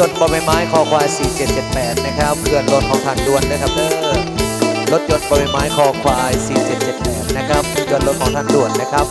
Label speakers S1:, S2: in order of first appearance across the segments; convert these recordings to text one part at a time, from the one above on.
S1: รถยนต์บอใบไม้คอควาย 4778 นะครับเพื่อนรถของทางด่วนนะครับเด้อรถยนต์บอใบไม้คอควาย 4778 นะครับเพื่อนรถของทางด่วนนะครับ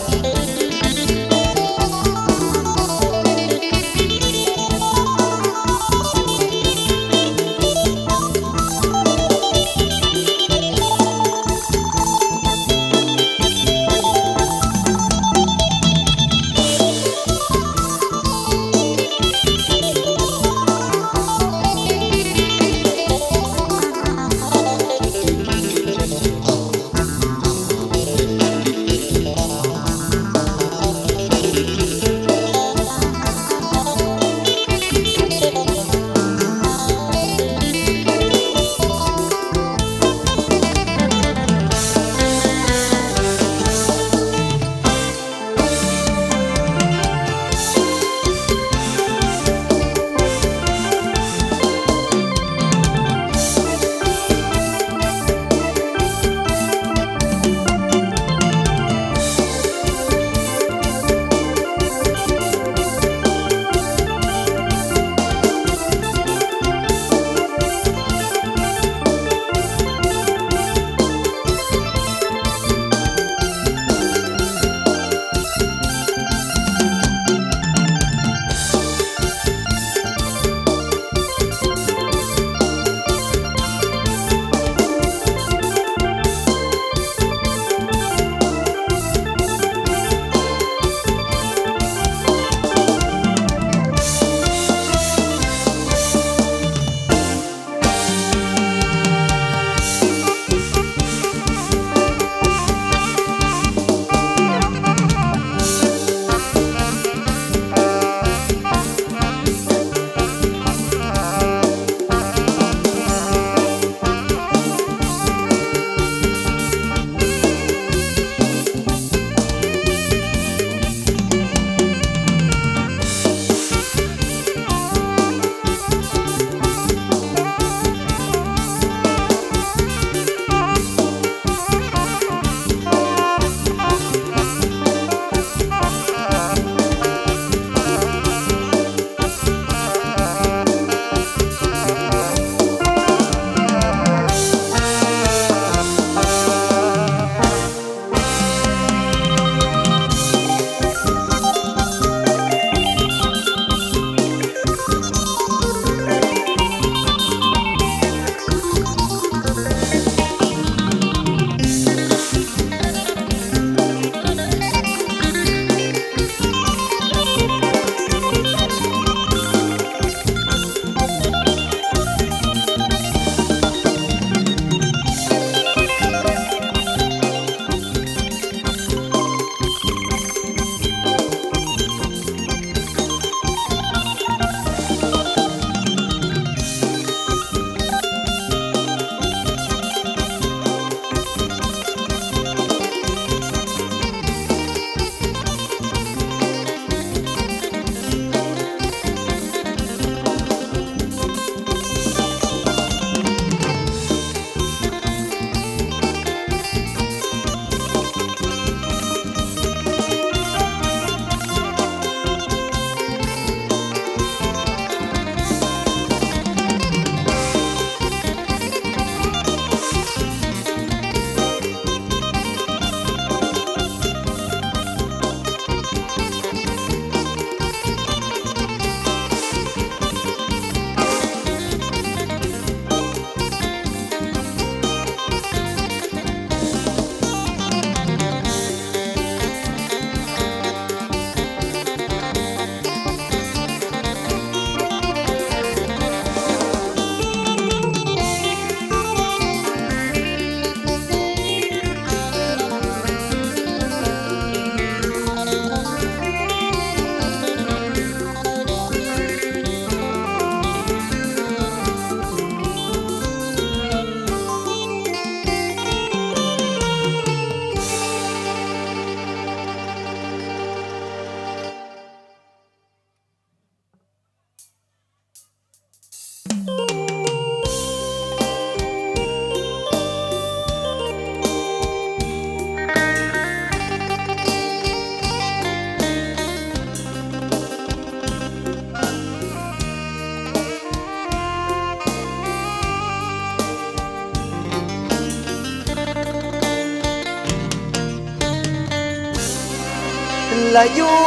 S1: ละอยู่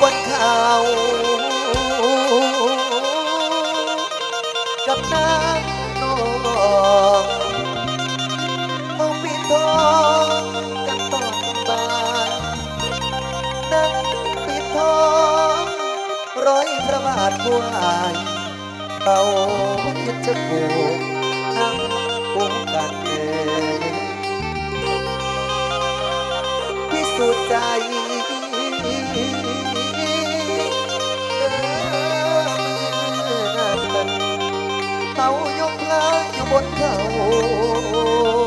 S1: บนเขากับนางนองมองปีทองกันตอนกำบานนั่งปีทองร้อยพระบาทผู้อายเป่าเพชรบูทั้งคู่กันเองพิสูจน์ใจ บนเขา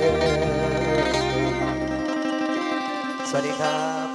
S1: สวัสดีครับ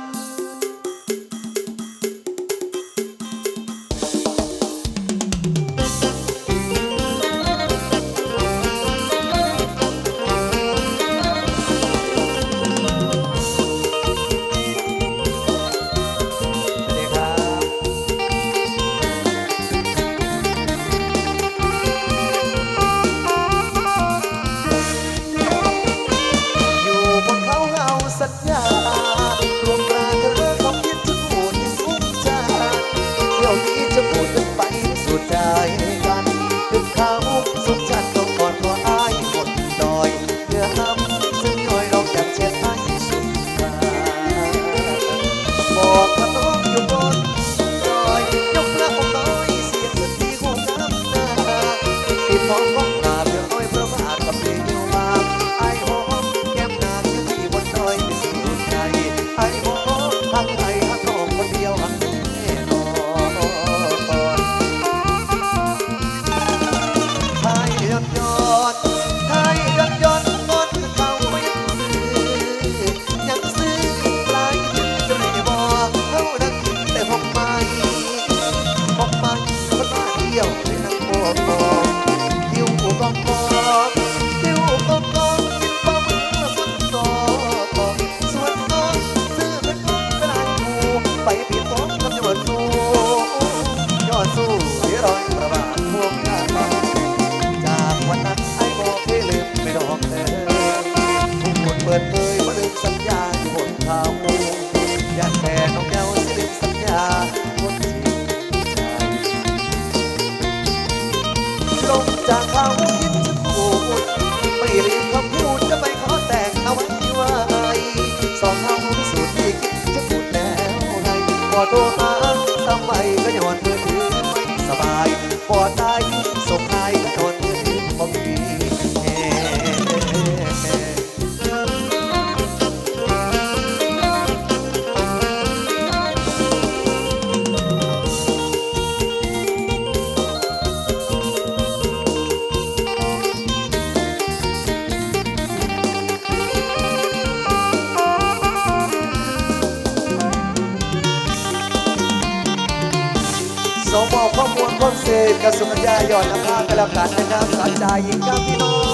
S1: สุมัญญยอดนภากระกันนะครับสัจจายิงกับพี่น้อง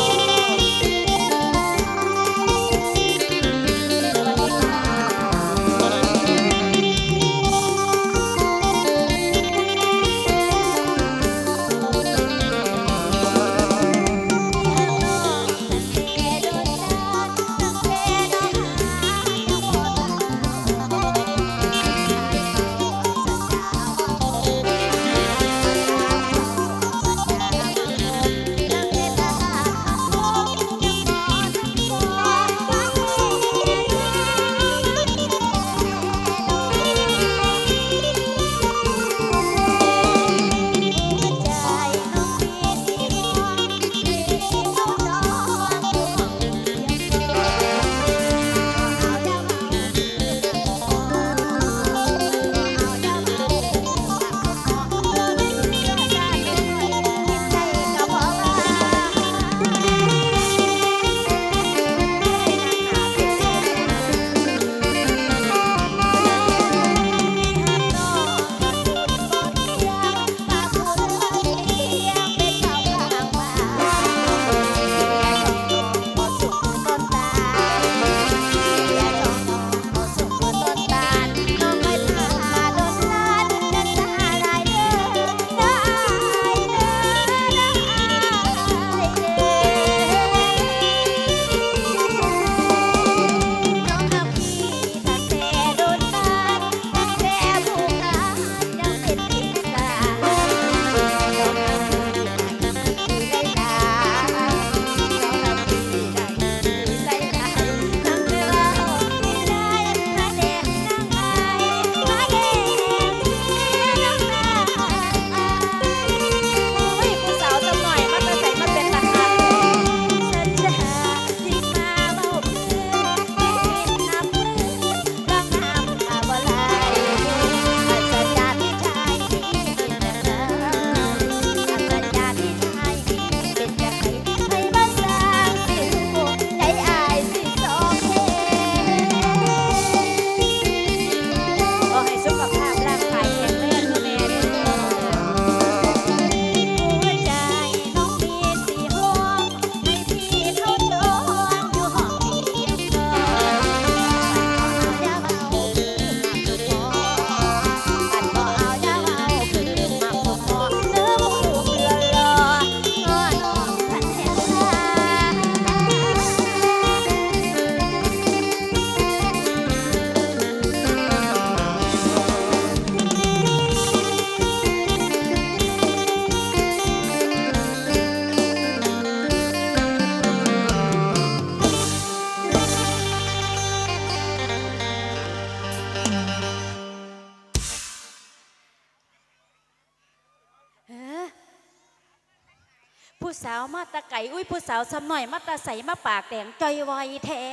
S2: สาวสำหน่อยมาตะใสมาปากแดงจอยไวแท้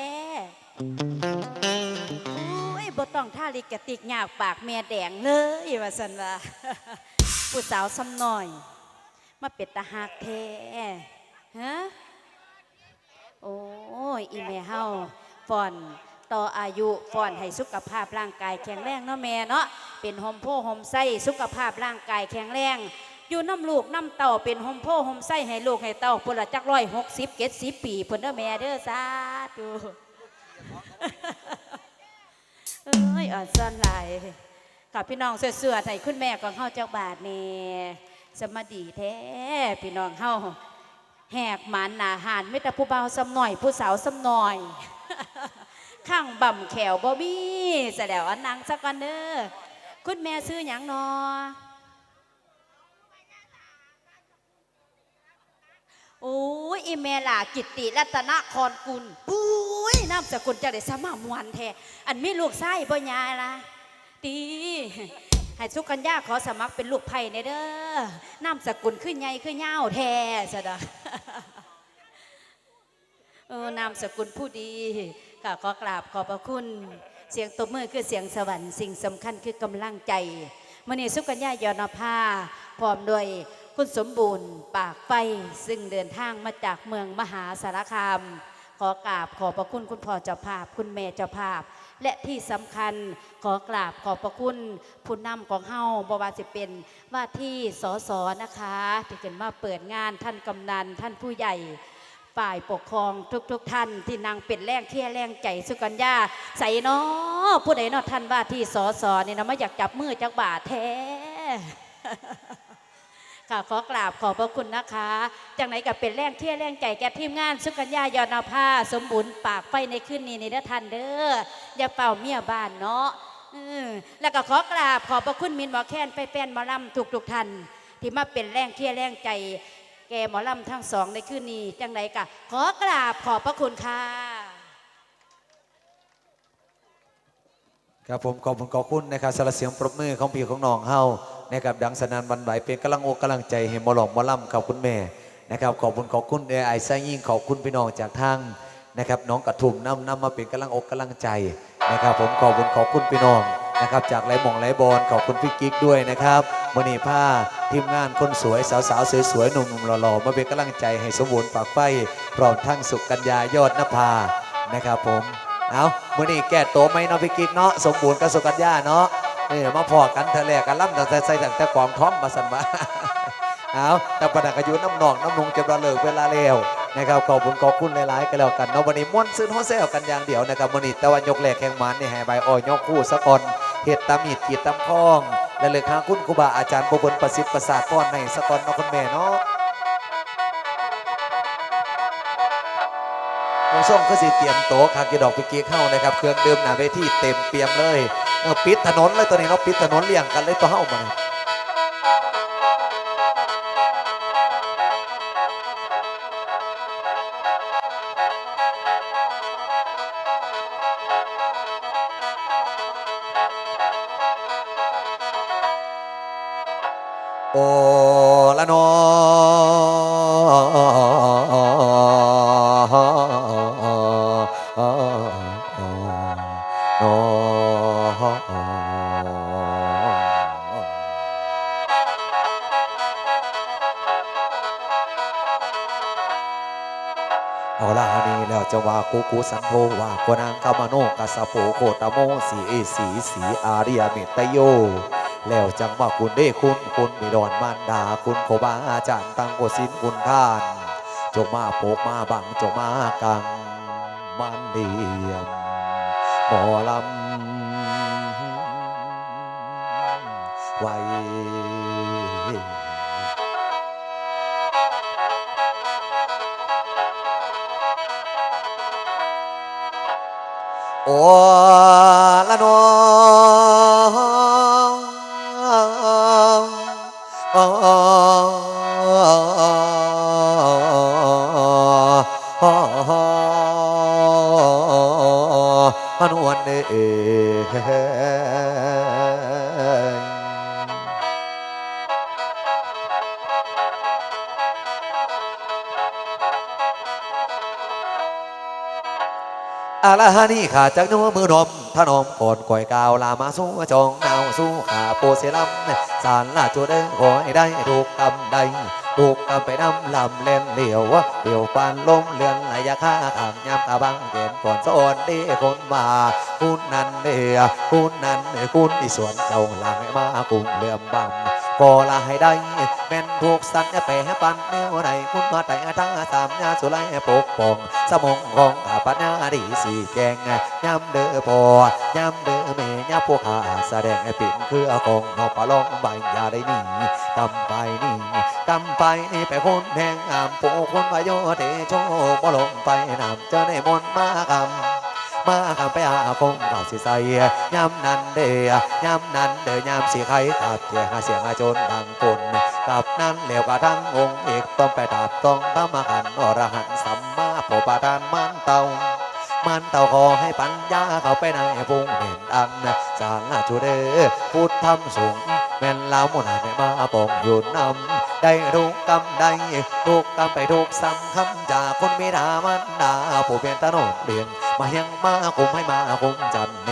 S2: อุ้ยบ่ต้องท่าลิกติกหยากปากเมียแดงเลยว่าสันว่าผู้สาวสำหน่อย มาเป็ดตาหักแท้ฮะโอ้ยอีแม่เฮาฟอนต่ออายุฟอนให้สุขภาพร่างกายแข็งแรงเนาะแม่เนาะเป็นหอมโพหอมไส้สุขภาพร่างกายแข็งแรง อยู่น้ำลูกน้ำเต่าเป็นหอมโพหอมไส้ให้ลูกให้เต่าพุ่นละจักร้อยหกสิบเจ็ดสิบปีพุ่นเด้อแม่เด้อสาธุเอ้ยอ่อนซ่อนหลายกับพี่น้องเสื่อๆให้คุณแม่ของเฮาเจ้าบาทนี่สมดีแท้พี่น้องเฮาแหกหมันหนาหานไม่แต่ผู้เบาสำหน่อย ผู้สาวสำหน่อยข้างบ่ำแขวบ่มีแสดงอันนังสักกันเด้อคุณแม่ซื้อหยังนอ โอ้ยอีเมล่ะกิตติรัตนครกุลปุ้ยนามสกุลจะได้สมามวันแท้อันมีลูกไส้บ่ยายละตีให้สุกัญญาขอสมัครเป็นลูกไผ่ในเด้อนามสกุลขึ้นใหญ่ขึ้นยาแท้สะดะเออนามสกุลผู้ดีก็ขอกราบขอบพระคุณ เสียงตบมือคือเสียงสวรรค์สิ่งสำคัญคือกำลังใจมณีสุกัญญายอนภาพร้อมด้วย คุณสมบูรณ์ปากไฟซึ่งเดินทางมาจากเมืองมหาสารคาม ขอกราบขอบพระคุณคุณพ่อเจ้าภาพ คุณแม่เจ้าภาพ และที่สำคัญขอกราบขอบพระคุณผู้นำของเฮาบวาจะเป็นว่าที่สสนะคะ ที่ขึ้นมาเปิดงานท่านกำนันท่านผู้ใหญ่ฝ่ายปกครองทุกๆทท่านที่นางเป็นแรงเที่ยแรงใจสุกัญญาใส่นาะผู้ใดเนาะท่านว่าที่สอสอนี่นะมาอยากจับมือจักบาทแท้ ค่ะขอกราบขอบพระคุณนะคะ จากไหนกับเป็นแรงเที่ยแรงใจแก่ทีมงานสุกัญญายอนาภาสมบูรณ์ปากไฟในคืนนี้นี่เด้อท่านเด้ออย่าเป่าเมียบ้านเนาะแล้วก็ขอกราบขอบพระคุณมินหมอแค้นไปแป้นหมอลำทุกๆท่านที่มาเป็นแรงเที่ยแรงใจ แก่หมอลำทั้งสองในคืนนี้จังไหนกะขอกราบขอบพระคุณค่ะ
S1: ครับผมขอบคุณขอบคุณนะครับสารเสียงปรบมือของพี่ของน้องเฮา นะครับดังสนานวันไหวเป็นกำลังอกกำลังใจให้หมอหลอกมอล่ำขอบคุณแม่นะครับขอบคุณขอบคุณเอไอซ่ายิ่งขอบคุณพี่น้องจากทางนะครับน้องกระทุ่มนำนำมาเป็นกำลังอกกำลังใจนะครับ ผมขอบคุณขอบคุณพี่น้องนะครับจากไหลหมองไหลบอลขอบคุณพี่กิ๊กด้วยนะครับมณีผ้าทีมงานคนสวยสาวๆสวยๆหนุ่มๆหล่อๆมาเป็นกำลังใจให้สมบูรณ์ปากไฟพร้อมทั้งสุกัญญายอดนภานะครับผมเอามือนีแก้โตไหมเนาะพี่กิ๊กเนาะสมบูรณ์กับสุกัญญาเนาะ เออมาพอกันเธอแรกกันล่ำแต่ใส่ตั้งแต่กองท้อมมาสันวะเอาแต่ประดักอายุน้ำหนองน้ำนงจำระเลิกเวลาเร็วนะครับขอบคุณขอบคุณหลายๆกันแล้วกันเนาะวันนี้ม้วนซื้อโฮเซลกันอย่างเดียวนะครับวันนี้แต่วันยกแหลกแข่งมันนี่แห่ใบอ้อยยกคู่สะกอนเห็ดตามีดกีดตำคอง และเลยค้างคุณครูบาอาจารย์บบลประสิทธิ์ประสาทป้อนในสะกอนนาะคุณแม่เนาะผู้ชมก็สิเตรียมโต๊ะคากิดอกพิกีเข้านะครับ เครื่องดื่มหนาเวทีเต็มเปี่ยมเลย เออปิดถนนเลยตัวนี้เนาะปิดถนนเลี่ยงกันเลยตัวเข้ามาโอละนอ วากูกูสันโทว่ากวนางกามโนกัสะโปโคตโมสีเอสีสีอาริยเมตโย แล้วจังว่าคุณได้คุณคุณมีดอนมารดาคุณโคบาอาจารย์ตั้งโกสินคุณท่าน จงมาโปกมาบังจงมากังมันเดียมหมอลำไว้ โอ้ละนอ อาลาฮานี่ขาจากนัวมือนมถนอมก่อนก่อยกาวลามาสู้จองนาวสู้ขาโปเสลัมสารลาจูเด้ขอให้ได้ถูกกำได้ถูกกำไปนำลำเล่นเหลียวเดี่ยวปานลมเลือนไหลยาค่าขางยามตาบังเกณฑ์ก่อนสอนดีคนมาคุณนันเดียคุณนันคุณที่สวนเจ้าหลังมากุ้งเลื่อมบังก็ลาให้ได้ ถูกสันจะไปให้ปันแนวไหนคุณมาแต่ทั้งสามยาสุไลปกป้องสมองของข้าปัญญาดีสีแจงย้ำเด้อพอย้ำเด้อแม่ย้ำพวกข้าแสดงให้ปิ่นคืออากงนอกปลองใบยาได้หนีกำไปนี่กำไปนี่ไปคนแทงอามปูคนวาโยเทโชบ่ลงไปนำเจ้าในมนมากำมาคำไปอาคงเขาสิใส่ยำนันเดียยำนันเดียยำสีไข่ขับเจียหาเสียงอาจนดังปุ่น กับนั้นเหลวกระทั้งองค์เอกต้องไปตัดต้องทำมาขันอรหันต์สัมมาโพปาทานมันเตามันเต่าขอให้ปัญญาเขาไปในพุงเห็นอันสาราจูเดพุทธธรรมสูงแม่นลาวมุนให้มาปองอยู่นำได้รู้กำได้ทุกกำไปทุกซ้ำคำจากคนมีดามันดาผู้เป็นตะโนดเลียง มายังมาคุมให้มาคุมจันเน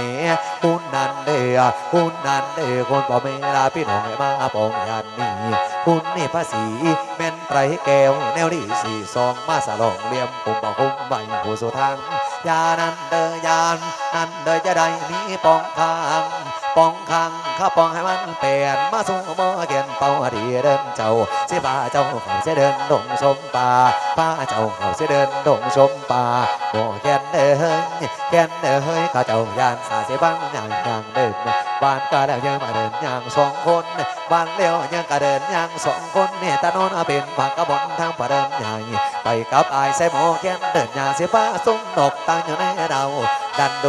S1: คุณนันเดอคุณนันเดียคนบอกเมลาพี่น้องให้มาปองยันนี่คุณนี่ภาษีแม่นไตรแก้วแนวดีสี่สองมาสลองเลี่ยมคุมบอกคุมใบหูสุทางยานันเดยานนันเดอจะได้มีปองทาง ปองคางข้าปองให้มันเปลี่ยนมาสู่มอเกียนเป่าดีเดินเจ้าเสิป่าเจ้าเขาจะเดินดงชมป่าป้าเจ้าเขาจะเดินดงชมป่าโมแกนเด้อแกนเอเฮ้ยข้าเจ้ายานสาเสบังย่างยางเดินบ้านก็ได้ยังมาเดินอย่างสองคนบ้านเลี้ยวยังก็เดินอย่างสองคนเนี่ยตาโนนเป็นผักกระบอนทางประเดินใหญ่ไปกับไอายใส่หมอแก้มเดินยาเสียฟ้าส่งดอกตั้งอยู่ในเราดันโด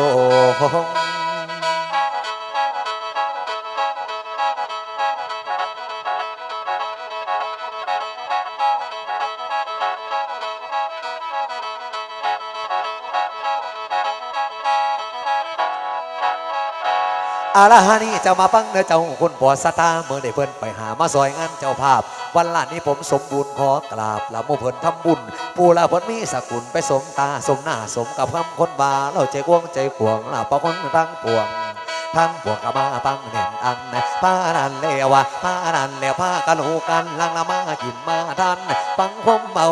S1: อาลาฮานี่เจ้ามาปังเนื้อเจ้าคุณปอสตาเมื่อได้เพิ่นไปหามาซอยงานเจ้าภาพ วันละนี้ผมสมบูรณ์ขอกราบละโมเพิ่นทำบุญผู้ละเพิ่นมีสกุลไปสมตาสมหน้าสมกับคำคนบาเราใจกวงใจขวงละปะคนทั้งปวงทั้งพวกกะมาปังเน่นอันป้านันเลวะป้านันเลวผ้ากันหูกันลังละมากินมาทันปังควมเมา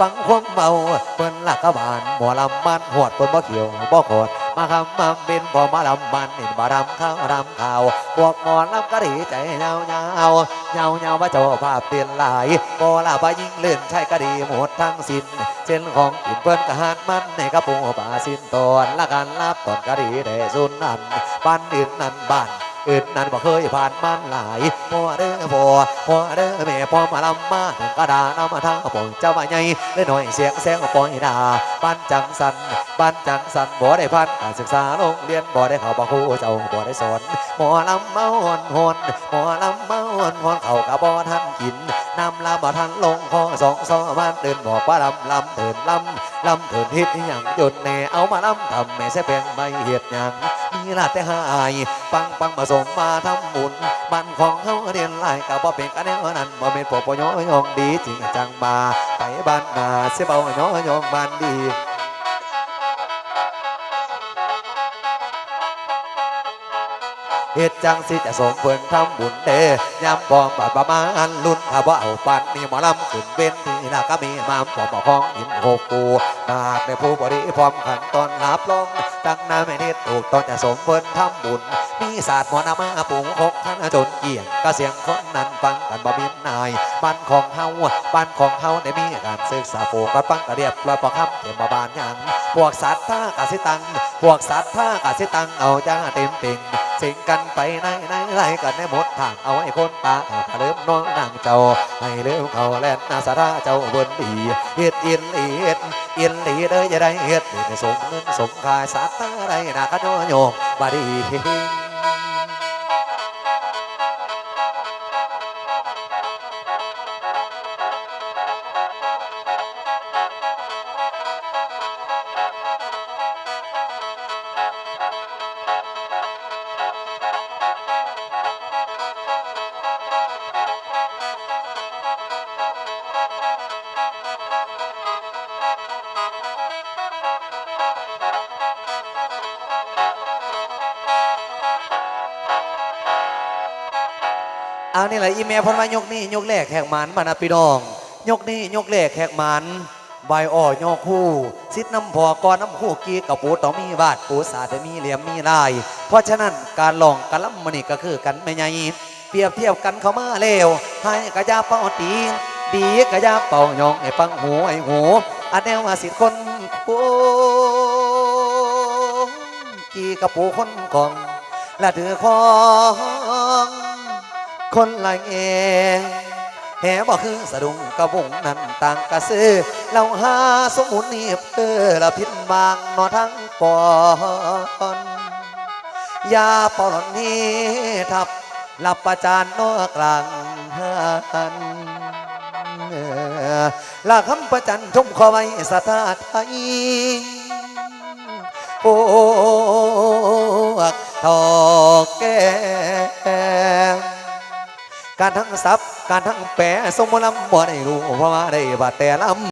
S1: ปังควมเมาเปิ้นลักกบานหมอลำมันหวดเปิ้นบ่เขียวบ่โคด มาคำมาบินพอมาลำมันเห็นบารำข้าวรำข่าวพวกหมอลำก็ดีใจเงาเงาเงาเงาว่าเจ้าภาพเปลี่ยนหลายโบลาบายิ่งเลื่อนใช่กะดีหมดทั้งสิ้นเช่นของกินเปิ้นกะหานมันในกระปูปลาสิ้นตอนละกันรับตอนก็ดีได้สุนนันบ้านอื่นนั้นบ้าน อื่นนั้นบ่เคยผ่านมันหลายพ่อเด้อพ่อพ่อเด้อแม่พ่อมาลำมาถึงกระดาน้ำมาทางปองเจ้าว่าใหญ่เล่นหน่อยเสียงแซงปองดาบ้านจังสันบ้านจังสันบ่ได้พันการศึกษาโรงเรียนบ่ได้เข้าบ่ครูเจ้าบ่ได้สอนหมอลำเมาหอนหอนหมอลำเมาหอนหอนเขากะบ่ทันกินนำลำบ่ทันลงคอสองซอบ้านเดินบอกว่าลำลำเถินลำลำเถินฮิตอหย่างหยุดแน่เอามาลำทำแม่ใส่แปลงไม่เฮ็ดหยัง ลาแต่หายปังปังมาส่งมาทำบุญบ้านของเขาเรียนไล่กับบ่เป็นกันแนวนั้นบ่เป็นพวกปยอยองดีจริงจังมาไปบ้านมาเสียเบาหยอยองบ้านดี เฮ็ดจังสิจะสมเพิ่นทำบุญเดยามปอมบาดประมาณรุ่นถ้าบ่เอาปันนี่หมอลำขึ้นเว้นที่นาก็มีมามปอมบ่ของหินโคกูมากในผู้บริพร้อมขันตอนรับลงตั้งนาไม่นิดถูกตองจะสมเพิ่นทำบุญ มีศาสตร์หมอนามาปรุงคกท่านจนเกี่ยงก็เสียงคนนั้นฟังกันบ่มีนายบ้านของเฮาบ้านของเฮาได้มีการศึกษาโฟกัสฟังกระเรียบร้อยพอคำเต็มมาบานยังพวกสัตว์ท่ากะสิตังพวกสัตว์ท่ากะสิตังเอาจ้าเต็มเป่ง สิงกันไปในในไรกันในหมดทางเอาไอ้คนตาขาเริ่มน้องนางเจ้าให้เริ่มเขาแล่นนาสาราเจ้าบนดีเฮ็ดอินเฮ็ดอินลีเด้อจะได้เฮ็ดได้สมเงินสมกายสัตาไรนาขะโยโยงบาดี เอานี่แหละอีเมลพันมายกนี่ยกแรกแขกมันมานะพี่น้อง ยกนี่ยกแรกแขกมันใบอ้อยอคู่ซิดน้ำพอกอนน้ำคู่กีกับปูต้องมีบาดปูสาดมีเหลี่ยมมีลาย เพราะฉะนั้นการลองกะลำมันนี่ก็คือกันไม่ใหญ่เปรียบเทียบกันเข้ามาเร็วให้กระยาเป่าตีนดีกะยาเป่ายองให้ฟังหูไอ้หูอันแนวว่าสิคนโค้งกีกับปูคนกองและถือของ คนละเองแห่บ่คือสะดุ้งกระบุงนั้นต่างกระซื้อเราหาสมุนนี่เพื่อละพินบางนอทั้งปอนยาปอนนี้ทับหลับประจานนอกลางหันลาคำประจันชมขอไว้สถาไทยพวกทอกแก การทั้งซับการทั้งแปรสมบูรณ์บ่ได้รู้เพราะว่าได้บาดแต่ลำ